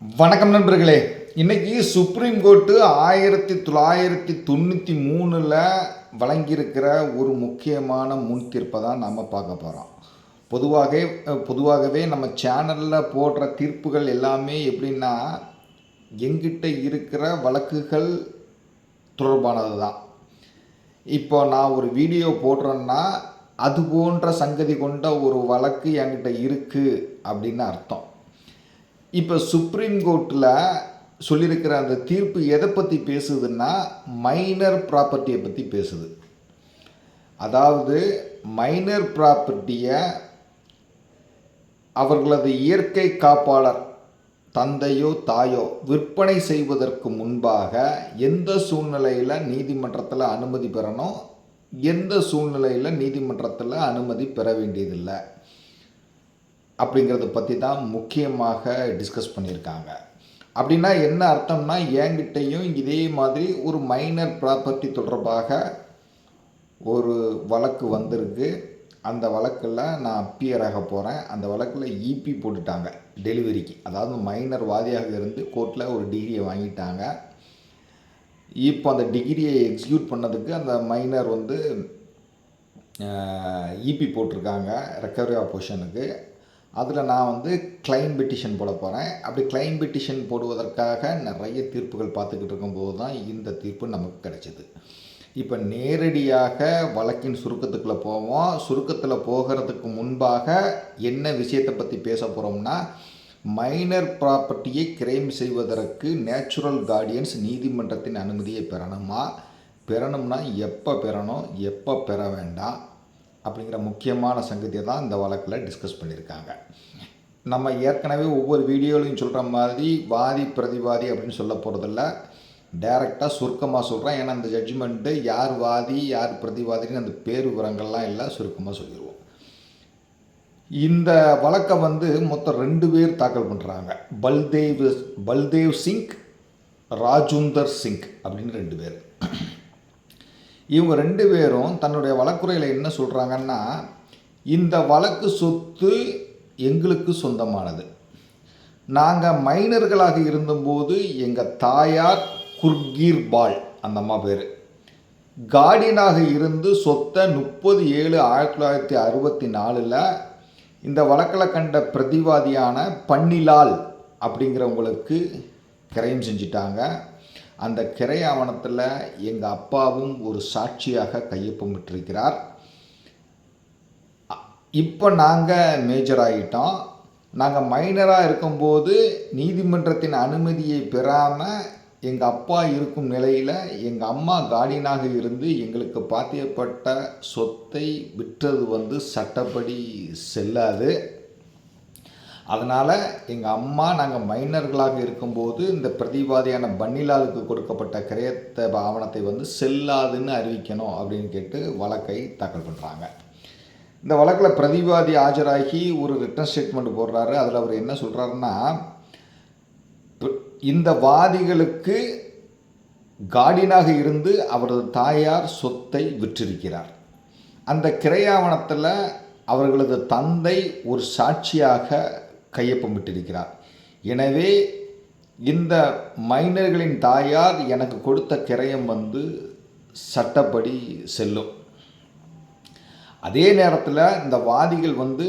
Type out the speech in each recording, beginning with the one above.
வணக்கம் நண்பர்களே. இன்னைக்கு சுப்ரீம் கோர்ட்டு ஆயிரத்தி தொள்ளாயிரத்தி தொண்ணூற்றி மூணில் வழங்கியிருக்கிற ஒரு முக்கியமான முன் தீர்ப்பை தான் நம்ம பார்க்க போகிறோம் பொதுவாக பொதுவாகவே நம்ம சேனலில் போடுற தீர்ப்புகள் எல்லாமே எப்படின்னா எங்கிட்ட இருக்கிற வழக்குகள் தொடர்பானது தான். இப்போ நான் ஒரு வீடியோ போடுறேன்னா அது போன்ற சங்கதி கொண்ட ஒரு வழக்கு என்கிட்ட இருக்குது அப்படின்னு அர்த்தம். இப்போ சுப்ரீம் கோர்ட்டில் சொல்லியிருக்கிற அந்த தீர்ப்பு எதை பற்றி பேசுதுன்னா மைனர் ப்ராப்பர்ட்டியை பற்றி பேசுது. அதாவது மைனர் ப்ராப்பர்ட்டியை அவர்களது இயற்கை காப்பாளர் தந்தையோ தாயோ விற்பனை செய்வதற்கு முன்பாக எந்த சூழ்நிலையில் நீதிமன்றத்தில் அனுமதி பெறணும் எந்த சூழ்நிலையில் நீதிமன்றத்தில் அனுமதி பெற வேண்டியதில்லை. அப்படிங்கிறத பற்றி தான் முக்கியமாக டிஸ்கஸ் பண்ணியிருக்காங்க. அப்படின்னா என்ன அர்த்தம்னா என்கிட்டையும் இதே மாதிரி ஒரு மைனர் ப்ராப்பர்ட்டி தொடர்பாக ஒரு வழக்கு வந்திருக்கு. அந்த வழக்கில் நான் அப்பியர் ஆக போகிறேன் அந்த வழக்கில் இபி போட்டுட்டாங்க டெலிவரிக்கு அதாவது மைனர் வாதியாக இருந்து கோர்ட்டில் ஒரு டிகிரியை வாங்கிட்டாங்க. இப்போ அந்த டிகிரியை எக்ஸிக்யூட் பண்ணதுக்கு அந்த மைனர் வந்து இபி போட்டிருக்காங்க ரெக்கவரி ஆப்போஷனுக்கு அதில் நான் வந்து கிளைம் பெட்டிஷன் போட போகிறேன் அப்படி கிளைம் பெட்டிஷன் போடுவதற்காக நிறைய தீர்ப்புகள் பார்த்துக்கிட்டு இருக்கும்போது தான் இந்த தீர்ப்பு நமக்கு கிடைச்சிது. இப்போ நேரடியாக வழக்கின் சுருக்கத்துக்குள்ளே போவோம். சுருக்கத்தில் போகிறதுக்கு முன்பாக என்ன விஷயத்தை பற்றி பேச போகிறோம்னா மைனர் ப்ராப்பர்ட்டியை கிரைம் செய்வதற்கு நேச்சுரல் கார்டியன்ஸ் நீதிமன்றத்தின் அனுமதியை பெறணுமா? பெறணும்னா எப்போ பெறணும்? எப்போ பெற வேண்டாம்? அப்படிங்கிற முக்கியமான சங்கதியை தான் இந்த வழக்கில் டிஸ்கஸ் பண்ணியிருக்காங்க. நம்ம ஏற்கனவே ஒவ்வொரு வீடியோலையும் சொல்கிற மாதிரி வாதி பிரதிவாதி அப்படின்னு சொல்ல போகிறதில்ல டைரெக்டாக சுருக்கமாக சொல்கிறேன் ஏன்னா அந்த ஜட்ஜ்மெண்ட்டு யார் வாதி யார் பிரதிவாதின்னு அந்த பேர் விவரங்கள்லாம் இல்லை. சுருக்கமாக சொல்லிடுவோம் இந்த வழக்கை வந்து மொத்தம் ரெண்டு பேர் தாக்கல் பண்ணுறாங்க பல்தேவ் பல்தேவ் சிங் ராஜுந்தர் சிங் அப்படின்னு ரெண்டு பேர். இவங்க ரெண்டு பேரும் தன்னுடைய வழக்குறையில் என்ன சொல்கிறாங்கன்னா இந்த வழக்கு சொத்து எங்களுக்கு சொந்தமானது. நாங்கள் மைனர்களாக இருந்தபோது எங்கள் தாயார் குர்கீர் பால் அந்த அம்மா பேர். கார்டியனாக இருந்து சொத்தை முப்பது ஏழு ஆயிரத்தி தொள்ளாயிரத்தி அறுபத்தி நாலில் இந்த வழக்கில் கண்ட பிரதிவாதியான பன்னிலால் அப்படிங்கிறவங்களுக்கு கிரைம் செஞ்சிட்டாங்க. அந்த கிரை ஆவணத்தில் எங்கள் அப்பாவும் ஒரு சாட்சியாக கையொப்பமிட்டிருக்கிறார். இப்போ நாங்கள் மேஜர் ஆகிட்டோம் நாங்கள் மைனராக இருக்கும்போது நீதிமன்றத்தின் அனுமதியை பெறாமல் எங்கள் அப்பா இருக்கும் நிலையில் எங்கள் அம்மா கார்டியனாக இருந்து எங்களுக்கு பாத்தியப்பட்ட சொத்தை விற்றது வந்து சட்டப்படி செல்லாது. அதனால் எங்கள் அம்மா நாங்கள் மைனர்களாக இருக்கும்போது இந்த பிரதிவாதியான பன்னிலாலுக்கு கொடுக்கப்பட்ட கிரயத்த ஆவணத்தை வந்து செல்லாதுன்னு அறிவிக்கணும் அப்படின்னு கேட்டு வழக்கை தாக்கல் பண்ணுறாங்க இந்த வழக்கில் பிரதிவாதி ஆஜராகி ஒரு ரிட்டன் ஸ்டேட்மெண்ட் போடுறாரு. அதில் அவர் என்ன சொல்கிறாருன்னா இந்த வாதிகளுக்கு கார்டியனாக இருந்து அவரது தாயார் சொத்தை விற்றிருக்கிறார். அந்த கிரையாவணத்தில் அவர்களது தந்தை ஒரு சாட்சியாக கையொப்பமிட்டிருக்கிறார். எனவே இந்த மைனர்களின் தாயார் எனக்கு கொடுத்த கிரயம் வந்து சட்டப்படி செல்லும். அதே நேரத்தில் இந்த வாதிகள் வந்து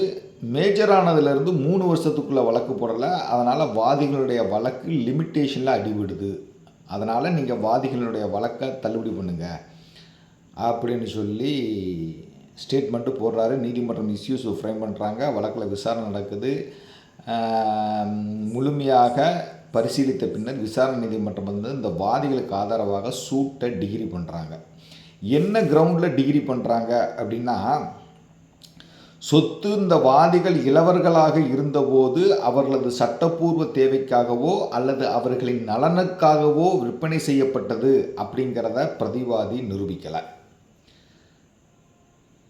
மேஜரானதுலேருந்து மூணு வருஷத்துக்குள்ளே வழக்கு போடலை. அதனால் வாதிகளுடைய வழக்கு லிமிட்டேஷனில் அடிவிடுது அதனால் நீங்கள் வாதிகளுடைய வழக்கை தள்ளுபடி பண்ணுங்கள் அப்படின்னு சொல்லி ஸ்டேட்மெண்ட்டு போடுறாரு. நீதிமன்றம் இஸ்யூஸ் ஃப்ரேம் பண்ணுறாங்க வழக்கில் விசாரணை நடக்குது. முழுமையாக பரிசீலித்த பின்னர் விசாரணை நீதிமன்றம் வந்து இந்த வாதிகளுக்கு ஆதரவாக சூட்டை டிகிரி பண்ணுறாங்க என்ன கிரவுண்டில் டிகிரி பண்ணுறாங்க அப்படின்னா சொத்து இந்த வாதிகள் இளவர்களாக இருந்தபோது அவர்களது சட்டப்பூர்வ தேவைக்காகவோ அல்லது அவர்களின் நலனுக்காகவோ விற்பனை செய்யப்பட்டது அப்படிங்கிறத பிரதிவாதி நிரூபிக்கலை.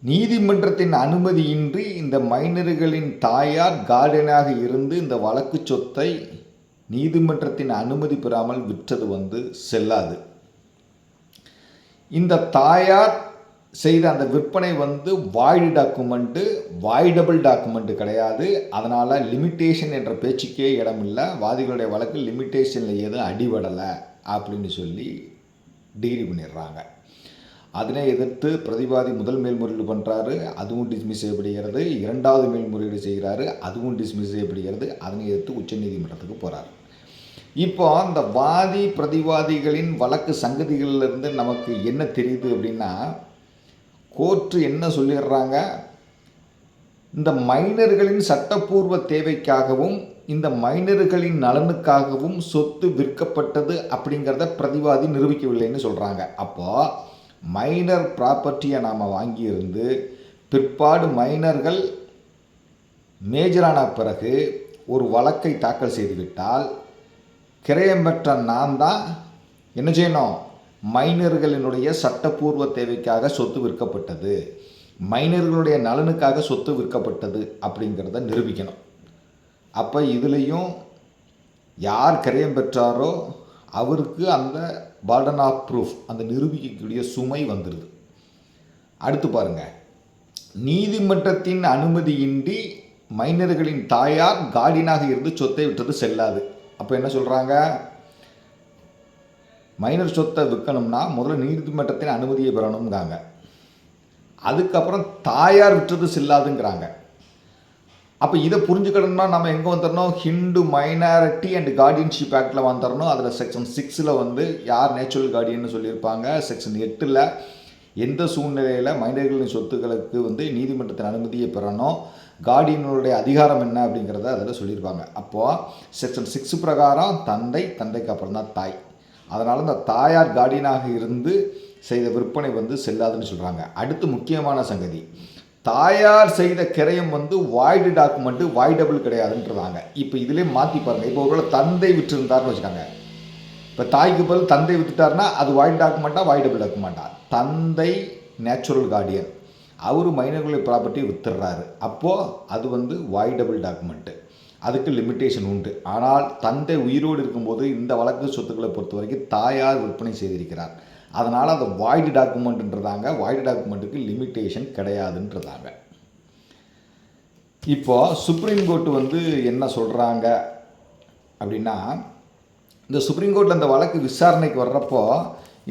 நீதிமன்றத்தின் அனுமதியின்றி இந்த மைனர்களின் தாயார் கார்டனாக இருந்து இந்த வழக்கு சொத்தை நீதிமன்றத்தின் அனுமதி பெறாமல் விற்றது வந்து செல்லாது. இந்த தாயார் செய்த அந்த விற்பனை வந்து வாய்டு டாக்குமெண்ட்டு வாய்டபிள் டாக்குமெண்ட்டு கிடையாது. அதனால் லிமிட்டேஷன் என்ற பேச்சுக்கே இடமில்லை. வாதிகளுடைய வழக்கு லிமிட்டேஷனில் எதுவும் அடிபடலை அப்படின்னு சொல்லி டிகிரி பண்ணிடுறாங்க. அதனை எதிர்த்து பிரதிவாதி முதல் மேல்முறையீடு பண்ணுறாரு அதுவும் டிஸ்மிஸ் செய்யப்படுகிறது. இரண்டாவது மேல்முறையீடு செய்கிறாரு. அதுவும் டிஸ்மிஸ் செய்யப்படுகிறது. அதனை எதிர்த்து உச்சநீதிமன்றத்துக்கு போகிறார் இப்போ அந்த வாதி பிரதிவாதிகளின் வழக்கு சங்கதிகளிலிருந்து நமக்கு என்ன தெரியுது அப்படின்னா கோர்ட்டு என்ன சொல்லிடுறாங்க? இந்த மைனர்களின் சட்டப்பூர்வ தேவைக்காகவும் இந்த மைனர்களின் நலனுக்காகவும் சொத்து விற்கப்பட்டது அப்படிங்கிறத பிரதிவாதி நிரூபிக்கவில்லைன்னு சொல்கிறாங்க அப்போது மைனர் ப்ராப்பர்ட்டியை நாம் வாங்கியிருந்து பிற்பாடு மைனர்கள் மேஜரான பிறகு ஒரு வழக்கை தாக்கல் செய்துவிட்டால் கிரயம் பெற்ற நான் தான் என்ன செய்யணும்? மைனர்களினுடைய சட்டப்பூர்வ தேவைக்காக சொத்து விற்கப்பட்டது. மைனர்களுடைய நலனுக்காக சொத்து விற்கப்பட்டது அப்படிங்கிறத நிரூபிக்கணும். அப்போ இதுலேயும் யார் கிரயம் பெற்றாரோ அவருக்கு அந்த பர்டன் ஆஃப் ப்ரூஃப் அந்த நிரூபிக்கக்கூடிய சுமை வந்துடுது அடுத்து பாருங்க. நீதிமன்றத்தின் அனுமதியின்றி மைனர்களின் தாயார் கார்டியனாக இருந்து சொத்தை விட்டது செல்லாது. அப்போ என்ன சொல்கிறாங்க மைனர் சொத்தை விற்கணும்னா முதல்ல நீதிமன்றத்தின் அனுமதியை பெறணுங்கிறாங்க அதுக்கப்புறம் தாயார் விற்றது செல்லாதுங்கிறாங்க. அப்போ இதை புரிஞ்சுக்கணும்னா நம்ம எங்கே வந்துடணும்? ஹிந்து மைனாரிட்டி அண்ட் கார்டியன்ஷிப் ஆக்டில் வந்துடணும். அதில் செக்ஷன் சிக்ஸில் வந்து யார் நேச்சுரல் கார்டியன்னு சொல்லியிருப்பாங்க? செக்ஷன் எட்டில் எந்த சூழ்நிலையில் மைனர்களின் சொத்துக்களுக்கு வந்து நீதிமன்றத்தின் அனுமதியை பெறணும்? கார்டியனுடைய அதிகாரம் என்ன அப்படிங்கிறத அதில் சொல்லியிருப்பாங்க. அப்போது செக்ஷன் சிக்ஸ் பிரகாரம் தந்தை தந்தைக்கு அப்புறம் தான் தாய். அதனால் இந்த தாயார் கார்டியனாக இருந்து செய்த விற்பனை வந்து செல்லாதுன்னு சொல்கிறாங்க அடுத்து முக்கியமான சங்கதி. தாயார் செய்த கிரயம் வந்து வாய்டு டாக்குமெண்ட்டு வாய்டபிள் கிடையாதுன்றதாங்க. இப்போ இதிலே மாற்றி பாருங்கள் இப்போ ஒருவேளை தந்தை விட்டுருந்தாருன்னு வச்சுக்காங்க. இப்போ தாய்க்கு பதில் தந்தை வித்துட்டாருன்னா அது வாய்டு டாக்குமெண்ட்டா வாய்டபிள் டாக்குமெண்ட்டா தந்தை நேச்சுரல் கார்டியன் அவர் மைனர்களை ப்ராப்பர்ட்டி வித்துடுறாரு அப்போது அது வந்து வாய்டபிள் டாக்குமெண்ட்டு அதுக்கு லிமிட்டேஷன் உண்டு. ஆனால் தந்தை உயிரோடு இருக்கும்போது இந்த வழக்கு சொத்துக்களை பொறுத்த வரைக்கும் தாயார் விற்பனை செய்திருக்கிறார். அதனால் அந்த வாய்டு டாக்குமெண்ட்டுன்றதாங்க வாய்டு டாக்குமெண்ட்டுக்கு லிமிட்டேஷன் கிடையாதுன்றதாங்க. இப்போ சுப்ரீம் கோர்ட்டு வந்து என்ன சொல்கிறாங்க அப்படின்னா இந்த சுப்ரீம் கோர்ட்டில் இந்த வழக்கு விசாரணைக்கு வர்றப்போ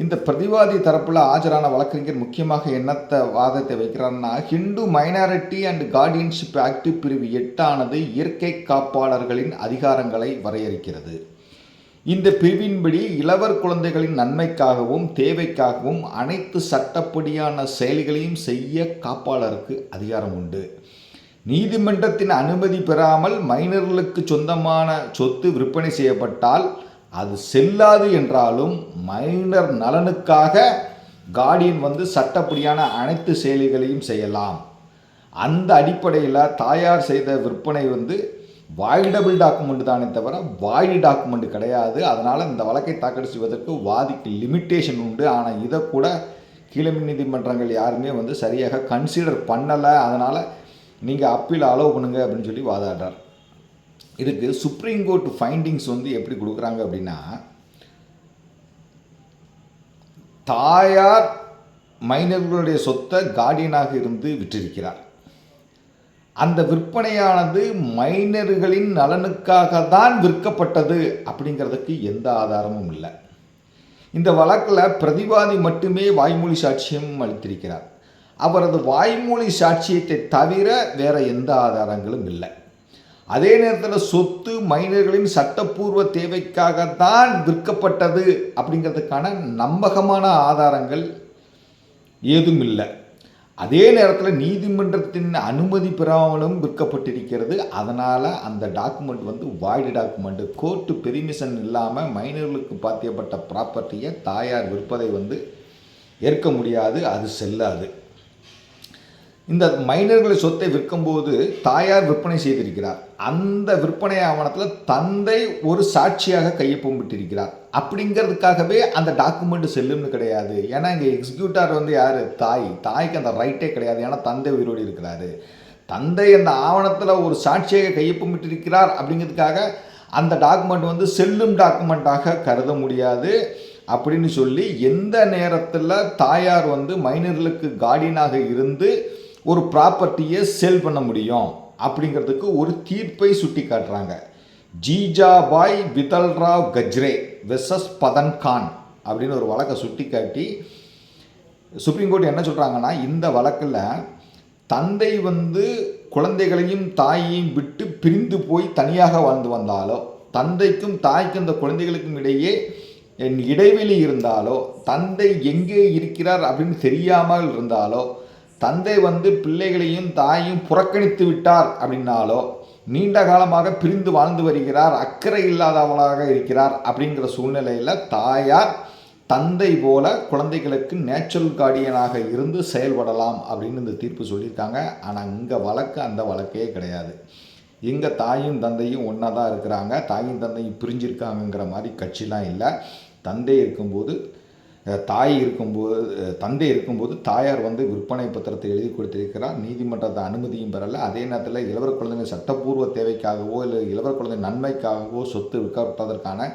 இந்த பிரதிவாதி தரப்பில் ஆஜரான வழக்கறிஞர் முக்கியமாக என்னத்தை வாதத்தை வைக்கிறாருன்னா Hindu minority and guardianship act பிரிவு எட்டானது இயற்கை காப்பாளர்களின் அதிகாரங்களை வரையறுக்கிறது. இந்த பிரிவின்படி இளவர் குழந்தைகளின் நன்மைக்காகவும் தேவைக்காகவும் அனைத்து சட்டப்படியான செயல்களையும் செய்ய காப்பாளருக்கு அதிகாரம் உண்டு. நீதிமன்றத்தின் அனுமதி பெறாமல் மைனர்களுக்கு சொந்தமான சொத்து விற்பனை செய்யப்பட்டால் அது செல்லாது என்றாலும் மைனர் நலனுக்காக கார்டியன் வந்து சட்டப்படியான அனைத்து செயல்களையும் செய்யலாம். அந்த அடிப்படையில் தாயார் செய்த விற்பனை வந்து வாய்டபிள் டாக்குமெண்ட் தானே தவிர வாய்டு டாக்குமெண்ட் கிடையாது. அதனால் இந்த வழக்கை தாக்கல் செய்வதற்கு வாதிக்கு லிமிட்டேஷன் உண்டு. ஆனால் இதை கூட கீழமை நீதிமன்றங்கள் யாருமே வந்து சரியாக கன்சிடர் பண்ணலை. அதனால் நீங்கள் அப்பீல் அலோவ் பண்ணுங்க அப்படின்னு சொல்லி வாதாடுறார். இதுக்கு சுப்ரீம் கோர்ட் ஃபைண்டிங்ஸ் வந்து எப்படி கொடுக்குறாங்க அப்படின்னா தாயார் மைனர்களுடைய சொத்தை கார்டியனாக இருந்து விற்றிருக்கிறார். அந்த விற்பனையானது மைனர்களின் நலனுக்காக தான் விற்கப்பட்டது அப்படிங்கிறதுக்கு எந்த ஆதாரமும் இல்லை. இந்த வழக்கில் பிரதிவாதி மட்டுமே வாய்மொழி சாட்சியம் அளித்திருக்கிறார். அவரது வாய்மொழி சாட்சியத்தை தவிர வேற எந்த ஆதாரங்களும் இல்லை. அதே நேரத்தில் சொத்து மைனர்களின் சட்டப்பூர்வ தேவைக்காகத்தான் விற்கப்பட்டது அப்படிங்கிறதுக்கான நம்பகமான ஆதாரங்கள் ஏதும் இல்லை. அதே நேரத்தில் நீதிமன்றத்தின் அனுமதி பெறாமலும் விற்கப்பட்டிருக்கிறது. அதனால் அந்த டாக்குமெண்ட் வந்து வாய்டு டாக்குமெண்ட் கோர்ட்டு பெர்மிஷன் இல்லாமல் மைனர்களுக்கு பாத்தியப்பட்ட ப்ராப்பர்ட்டியை தாயார் விற்பதை வந்து ஏற்க முடியாது அது செல்லாது. இந்த மைனர்களை சொத்தை விற்கும்போது தாயார் விற்பனை செய்திருக்கிறார். அந்த விற்பனை ஆவணத்தில் தந்தை ஒரு சாட்சியாக கையொப்பமிட்டிருக்கிறார். அப்படிங்கிறதுக்காகவே அந்த டாக்குமெண்ட் செல்லும்னு கிடையாது. ஏன்னா இங்கே எக்ஸிக்யூட்டார் வந்து யார்? தாய். தாய்க்கு அந்த ரைட்டே கிடையாது. ஏன்னா தந்தை உயிரோடு இருக்கிறாரு. தந்தை அந்த ஆவணத்தில் ஒரு சாட்சியாக கையொப்பமிட்டிருக்கிறார் அப்படிங்கிறதுக்காக அந்த டாக்குமெண்ட் வந்து செல்லும் டாக்குமெண்ட்டாக கருத முடியாது. அப்படின்னு சொல்லி எந்த நேரத்தில் தாயார் வந்து மைனர்களுக்கு கார்டியனாக இருந்து ஒரு ப்ராப்பர்ட்டியை சேல் பண்ண முடியும் அப்படிங்கிறதுக்கு ஒரு தீர்ப்பை சுட்டி காட்டுறாங்க ஜீஜாபாய் விதல்ராவ் கஜ்ரே. வெசஸ் பதன் கான் அப்படின்னு ஒரு வழக்கை சுட்டி காட்டி சுப்ரீம் கோர்ட் என்ன சொல்கிறாங்கன்னா இந்த வழக்கில் தந்தை வந்து குழந்தைகளையும் தாயையும் விட்டு பிரிந்து போய் தனியாக வாழ்ந்து வந்தாலோ தந்தைக்கும் தாய்க்கும் இந்த குழந்தைகளுக்கும் இடையே என் இடைவெளி இருந்தாலோ தந்தை எங்கே இருக்கிறார் அப்படின்னு தெரியாமல் இருந்தாலோ தந்தை வந்து பிள்ளைகளையும் தாயையும் புறக்கணித்து விட்டார் அப்படின்னாலோ நீண்ட காலமாக பிரிந்து வாழ்ந்து வருகிறார் அக்கறை இல்லாதவளாக இருக்கிறார் அப்படிங்கிற சூழ்நிலையில் தாயார் தந்தை போல குழந்தைகளுக்கு நேச்சுரல் கார்டியனாக இருந்து செயல்படலாம் அப்படின்னு இந்த தீர்ப்பு சொல்லியிருக்காங்க. ஆனால் இங்கே வழக்கு அந்த வழக்கே கிடையாது. எங்கள் தாயும் தந்தையும் ஒன்றா தான் இருக்கிறாங்க. தாயும் தந்தையும் பிரிஞ்சிருக்காங்கங்கிற மாதிரி கட்சிலாம் இல்லை. தந்தை இருக்கும்போது தாய் இருக்கும்போது தந்தை இருக்கும்போது தாயார் வந்து விற்பனை பத்திரத்தை எழுதி கொடுத்திருக்கிறார். நீதிமன்றத்தை அனுமதியும் பெறலை. அதே நேரத்தில் இளவர குழந்தைங்க சட்டப்பூர்வ தேவைக்காகவோ இல்லை இளவர குழந்தை நன்மைக்காகவோ சொத்து விற்கப்பட்டதற்கான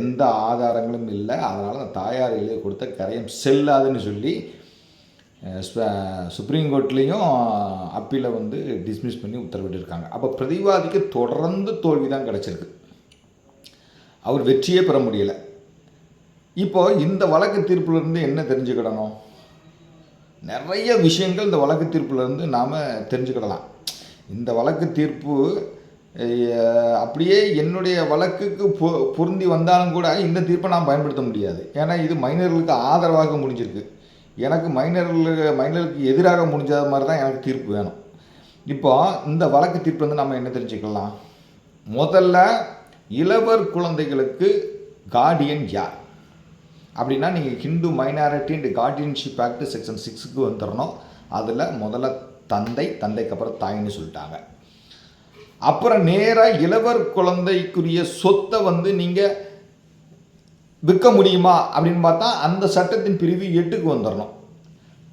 எந்த ஆதாரங்களும் இல்லை. அதனால் அந்த தாயார் எழுதி கொடுத்த கரையம் செல்லாதுன்னு சொல்லி சுப்ரீம் கோர்ட்லேயும் அப்பீலை வந்து டிஸ்மிஸ் பண்ணி உத்தரவிட்டிருக்காங்க. அப்போ பிரதிவாதிக்கு தொடர்ந்து தோல்வி தான் கிடச்சிருக்கு. அவர் வெற்றியே பெற முடியலை. இப்போ இந்த வழக்கு தீர்ப்புலேருந்து என்ன தெரிஞ்சுக்கிடணும்? நிறைய விஷயங்கள் இந்த வழக்கு தீர்ப்புலேருந்து நாம் தெரிஞ்சுக்கிடலாம். இந்த வழக்கு தீர்ப்பு அப்படியே என்னுடைய வழக்குக்கு பொ பொருந்தி வந்தாலும் கூட இந்த தீர்ப்பை நான் பயன்படுத்த முடியாது. ஏன்னா இது மைனர்களுக்கு ஆதரவாக முடிஞ்சிருக்கு. எனக்கு மைனர்களுக்கு மைனர்களுக்கு எதிராக முடிஞ்ச மாதிரி தான் எனக்கு தீர்ப்பு வேணும். இப்போ இந்த வழக்கு தீர்ப்பு வந்து நம்ம என்ன தெரிஞ்சுக்கலாம்? முதல்ல இளவர் குழந்தைகளுக்கு கார்டியன் யார்? அப்படின்னா நீங்கள் Hindu minority and guardianship act section சிக்ஸுக்கு வந்துடணும் அதில் முதல்ல தந்தை தந்தைக்கு அப்புறம் தாயின்னு சொல்லிட்டாங்க. அப்புறம் நேராக இளவர் குழந்தைக்குரிய சொத்தை வந்து நீங்கள் விற்க முடியுமா அப்படின்னு பார்த்தா அந்த சட்டத்தின் பிரிவு எட்டுக்கு வந்துடணும்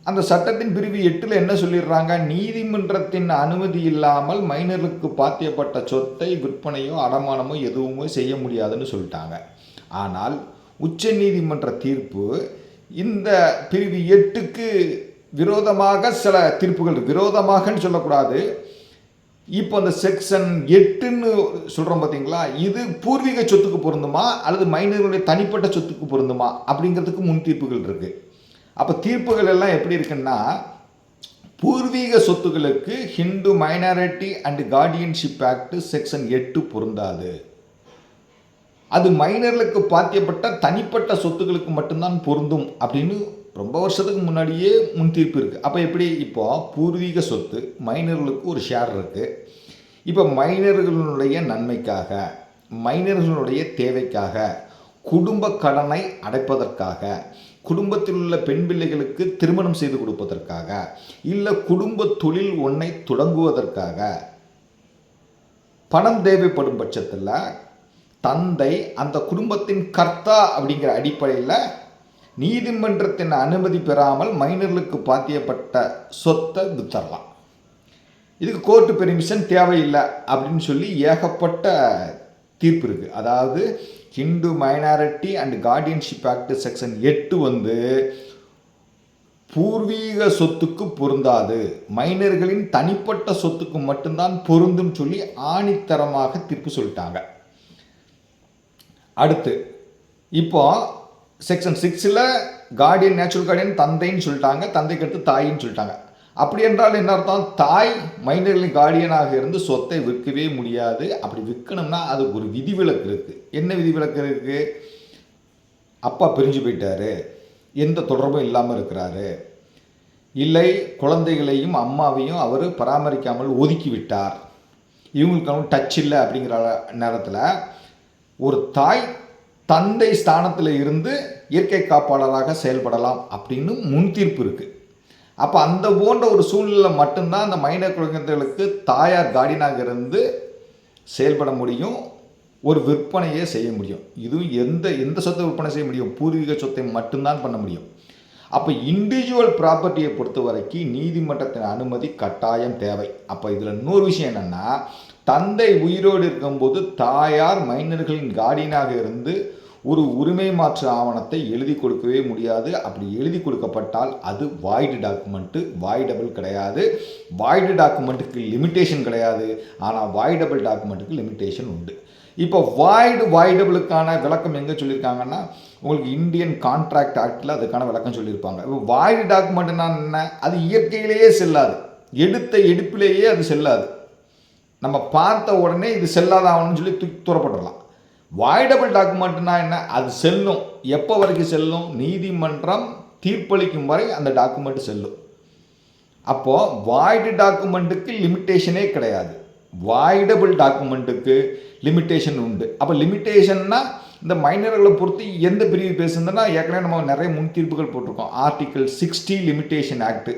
அந்த சட்டத்தின் பிரிவு எட்டில் என்ன சொல்லிடுறாங்க? நீதிமன்றத்தின் அனுமதி இல்லாமல் மைனருக்கு பாத்தியப்பட்ட சொத்தை விற்பனையோ அடமானமோ எதுவுமே செய்ய முடியாதுன்னு சொல்லிட்டாங்க. ஆனால் உச்ச நீதிமன்ற தீர்ப்பு இந்த பிரிவு எட்டுக்கு விரோதமாக சில தீர்ப்புகள் விரோதமாகன்னு சொல்லக்கூடாது. இப்போ அந்த செக்ஷன் எட்டுன்னு சொல்கிறோம் பார்த்தீங்களா இது பூர்வீக சொத்துக்கு பொருந்துமா? அல்லது மைனர்களுடைய தனிப்பட்ட சொத்துக்கு பொருந்துமா? அப்படிங்கிறதுக்கு முன் தீர்ப்புகள் இருக்குது அப்போ தீர்ப்புகள் எல்லாம் எப்படி இருக்குன்னா பூர்வீக சொத்துக்களுக்கு Hindu minority and guardianship act section எட்டு பொருந்தாது. அது மைனர்களுக்கு பாத்தியப்பட்ட தனிப்பட்ட சொத்துக்களுக்கு மட்டும்தான் பொருந்தும் அப்படின்னு ரொம்ப வருஷத்துக்கு முன்னாடியே முன் தீர்ப்பு இருக்குது அப்போ எப்படி? இப்போ பூர்வீக சொத்து மைனர்களுக்கு ஒரு ஷேர் இருக்குது இப்போ மைனர்களுடைய நன்மைக்காக மைனர்களுடைய தேவைக்காக குடும்ப கடனை அடைப்பதற்காக குடும்பத்தில் உள்ள பெண் பிள்ளைகளுக்கு திருமணம் செய்து கொடுப்பதற்காக இல்லை குடும்ப தொழில் ஒன்றை தொடங்குவதற்காக பணம் தேவைப்படும் பட்சத்தில் தந்தை அந்த குடும்பத்தின் கர்த்தா அப்படிங்கிற அடிப்படையில் நீதிமன்றத்தின் அனுமதி பெறாமல் மைனர்களுக்கு பாத்தியப்பட்ட சொத்தை வித்தரலாம் இதுக்கு கோர்ட்டு பெர்மிஷன் தேவையில்லை அப்படின்னு சொல்லி ஏகப்பட்ட தீர்ப்பு இருக்குது அதாவது Hindu minority and guardianship act section எட்டு வந்து பூர்வீக சொத்துக்கு பொருந்தாது. மைனர்களின் தனிப்பட்ட சொத்துக்கு மட்டும்தான் பொருந்தும் சொல்லி ஆணித்தரமாக தீர்ப்பு சொல்லிட்டாங்க. அடுத்து இப்போ செக்ஷன் சிக்ஸில் கார்டியன் நேச்சுரல் கார்டியன் தந்தைன்னு சொல்லிட்டாங்க தந்தைக்கு அடுத்து தாயின்னு சொல்லிட்டாங்க. அப்படி என்றால் என்ன அர்த்தம்? தாய் மைண்டர்களின் கார்டியனாக இருந்து சொத்தை விற்கவே முடியாது. அப்படி விற்கணும்னா அதுக்கு ஒரு விதிவிலக்கு இருக்குது என்ன விதிவிலக்கு இருக்குது அப்பா பிரிஞ்சு போயிட்டாரு. எந்த தொடர்பும் இல்லாமல் இருக்கிறாரு. இல்லை குழந்தைகளையும் அம்மாவையும் அவர் பராமரிக்காமல் ஒதுக்கி விட்டார். இவங்களுக்கு அவன் டச் இல்லை அப்படிங்கிற நேரத்தில் ஒரு தாய் தந்தை ஸ்தானத்தில் இருந்து இயற்கை காப்பாளராக செயல்படலாம் அப்படின்னு முன் தீர்ப்பு இருக்குது அப்போ அந்த போன்ற ஒரு சூழ்நிலை மட்டும்தான் அந்த மைனர் குழந்தைகளுக்கு தாயார் கார்டியனாக இருந்து செயல்பட முடியும் ஒரு விற்பனையே செய்ய முடியும். இதுவும் எந்த எந்த சொத்தை விற்பனை செய்ய முடியும்? பூர்வீக சொத்தை மட்டும்தான் பண்ண முடியும். அப்போ இண்டிவிஜுவல் ப்ராப்பர்ட்டியை பொறுத்த வரைக்கும் நீதிமன்றத்தின் அனுமதி கட்டாயம் தேவை. அப்போ இதில் இன்னொரு விஷயம் என்னென்னா தந்தை உயிரோடு இருக்கும்போது தாயார் மைனர்களின் கார்டியனாக இருந்து ஒரு உரிமை மாற்று ஆவணத்தை எழுதி கொடுக்கவே முடியாது. அப்படி எழுதி கொடுக்கப்பட்டால் அது வாய்டு டாக்குமெண்ட்டு வாய்டபிள் கிடையாது. வாய்டு டாக்குமெண்ட்டுக்கு லிமிட்டேஷன் கிடையாது. ஆனால் வாய்டபிள் டாக்குமெண்ட்டுக்கு லிமிட்டேஷன் உண்டு. இப்போ வாய்டு வாய்டபிளுக்கான விளக்கம் எங்கே சொல்லியிருக்காங்கன்னா உங்களுக்கு இந்தியன் கான்ட்ராக்ட் ஆக்டில் அதுக்கான விளக்கம் சொல்லியிருப்பாங்க. இப்போ வாய்டு டாக்குமெண்ட்னா என்ன? அது இயற்கையிலேயே செல்லாது. எடுத்த எடுப்பிலேயே அது செல்லாது. நம்ம பார்த்த உடனே இது செல்லாத ஆகணும்னு சொல்லி தூக்கி துறப்பட்டுடலாம் வாய்டபிள் டாக்குமெண்ட்னா என்ன? அது செல்லும். எப்போ வரைக்கும் செல்லும்? நீதிமன்றம் தீர்ப்பளிக்கும் வரை அந்த டாக்குமெண்ட் செல்லும். அப்போது வாய்டு டாக்குமெண்ட்டுக்கு லிமிட்டேஷனே கிடையாது. வாய்டபிள் டாக்குமெண்ட்டுக்கு லிமிட்டேஷன் உண்டு. அப்போ லிமிட்டேஷன்னா இந்த மைனர்களை பொறுத்து எந்த பிரிவு பேசுதுன்னா ஏற்கனவே நம்ம நிறைய முன் தீர்ப்புகள் போட்டிருக்கோம். ஆர்டிக்கல் சிக்ஸ்டி லிமிட்டேஷன் ஆக்ட்டு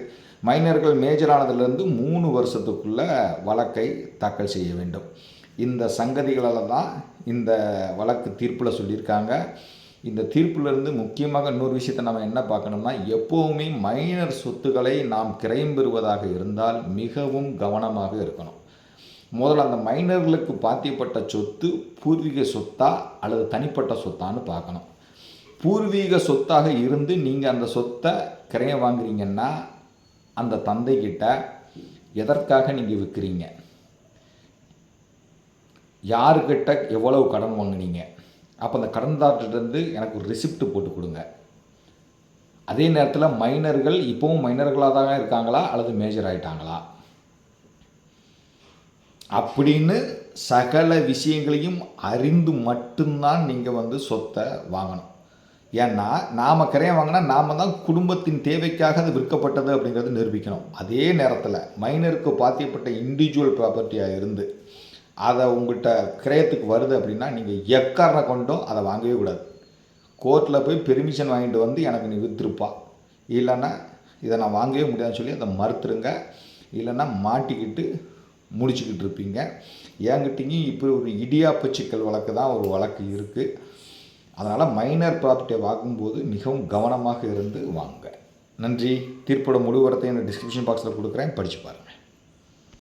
மைனர்கள் மேஜரானதுலேருந்து மூணு வருஷத்துக்குள்ள வழக்கை தாக்கல் செய்ய வேண்டும். இந்த சங்கதிகளால் தான் இந்த வழக்கு தீர்ப்பில் சொல்லியிருக்காங்க. இந்த தீர்ப்பிலிருந்து முக்கியமாக இன்னொரு விஷயத்தை நம்ம என்ன பார்க்கணும்னா எப்போவுமே மைனர் சொத்துக்களை நாம் கிரயம் பெறுவதாக இருந்தால் மிகவும் கவனமாக இருக்கணும். முதல்ல அந்த மைனர்களுக்கு பாத்தியப்பட்ட சொத்து பூர்வீக சொத்தா அல்லது தனிப்பட்ட சொத்தான்னு பார்க்கணும். பூர்வீக சொத்தாக இருந்து நீங்கள் அந்த சொத்தை கிரையம் வாங்குறீங்கன்னா அந்த தந்தைக்கிட்ட எதற்காக நீங்கள் விற்கிறீங்க யாருக்கிட்ட எவ்வளவு கடன் வாங்குனீங்க? அப்போ அந்த கடன்தார்கிட்டருந்து எனக்கு ஒரு ரிசிப்ட் போட்டு கொடுங்க. அதே நேரத்தில் மைனர்கள் இப்போவும் மைனர்களாக தான் இருக்காங்களா? அல்லது மேஜர் ஆகிட்டாங்களா அப்படின்னு சகல விஷயங்களையும் அறிந்து மட்டும்தான் நீங்கள் வந்து சொத்தை வாங்கணும். ஏன்னா நாம் கிரையம் வாங்கினா நாம் தான் குடும்பத்தின் தேவைக்காக அது விற்கப்பட்டது அப்படிங்கிறது நிரூபிக்கணும். அதே நேரத்தில் மைனருக்கு பாத்தியப்பட்ட இண்டிவிஜுவல் ப்ராப்பர்ட்டியாக இருந்து அதை உங்கள்கிட்ட கிரயத்துக்கு வருது அப்படின்னா நீங்கள் எக்காரண கொண்டும் அதை வாங்கவே கூடாது. கோர்ட்டில் போய் பெர்மிஷன் வாங்கிட்டு வந்து எனக்கு நீ விற்றுருப்பா இல்லைன்னா இதை நான் வாங்கவே முடியாதுன்னு சொல்லி அதை மறுத்துருங்க. இல்லைன்னா மாட்டிக்கிட்டு முடிச்சுக்கிட்டு இருப்பீங்க. என்கிட்டயும் இப்போ ஒரு இடியாப்ப சிக்கல் வழக்கு தான் ஒரு வழக்கு இருக்குது அதனால் மைனர் ப்ராப்பர்ட்டியை வாங்கும்போது மிகவும் கவனமாக இருந்து வாங்க. நன்றி. தீர்ப்போட முழு வரத்தை இந்த டிஸ்கிரிப்ஷன் பாக்ஸில் கொடுக்குறேன். படித்து பாருங்கள்